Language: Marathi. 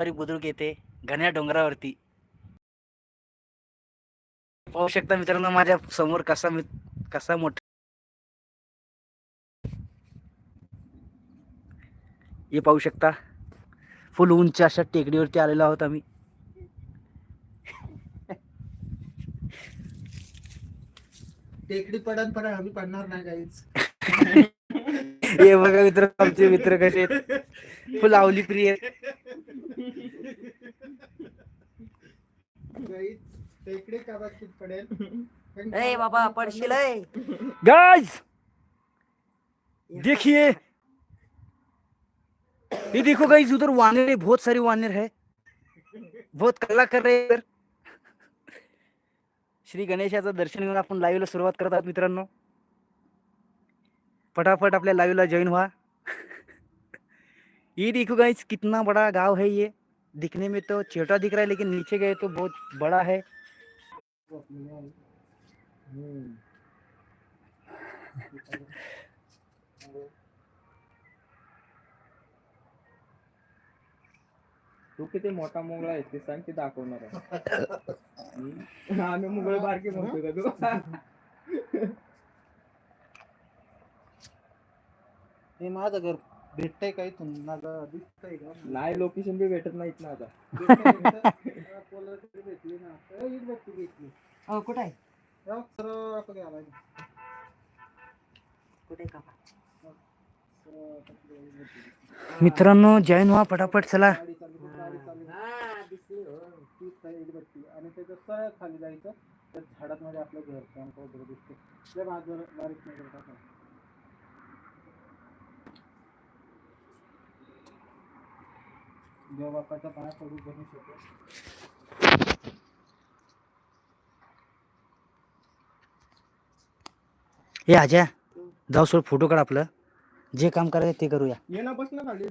तरी बुद्रुक येते घन्या डोंगरावरती. पाहू शकता मित्रांनो माझ्यासमोर कसा मित- कसा मोठा हे पाहू शकता. फुल उंच अशा टेकडीवरती आलेलो आहोत आम्ही. टेकडी पडन पण आम्ही पडणार नाही काहीच. हे बघा मित्र आमचे मित्र कसे आहेत. फुल आवली प्रिय आहेत. काहीच टेकडी कदाचित पडेल. पण ए बाबा पडशील ए. गाइस देखिए ये देखो गाइस उधर वानर है बहुत सारी वानर है। बहुत कल्ला कर रहे हैं इधर। श्री गणेशाचं दर्शन घेऊन आपण लाईव्हला सुरुवात करत आहोत मित्रांनो. फटाफट आपल्या लाईव्हला जॉईन व्हा. ये देखो गाइस कितना बड़ा गांव है ये. दिखने में तो छोटा दिख रहा है लेकिन नीचे गए तो बहुत बड़ा है. तू किती मोठा मुंगळा आहे ते सांग ते दाखवणार आहे हम्म. आम्ही मुंगळ बारके म्हणतो का तू हे माझं घर भेटतंय काही तुम्हाला दिसतंय का नाही लोकेशन बी भेटत नाहीत ना आता. हा, भेटली ना भेटली हो कुठे आहे हो, सरळ कुठे भेटली. मित्रांनो जॉईन व्हा फटाफट चला गाडी चालली तर गाडी चालली हा दिसली हो तीच भेटली आणि त्याचं सरळ खाली जायचं त्या झाडांमध्ये आपलं घर कॅम्प वगैरे दिसते त्या बाजूला बारीक नजर टाका देव बापाचा पाया पडू बनू शकतो हे आज्या जाऊ सोड फोटो काढ आपलं. जे काम करायचं ते करूया. ये ना बस ना खाली.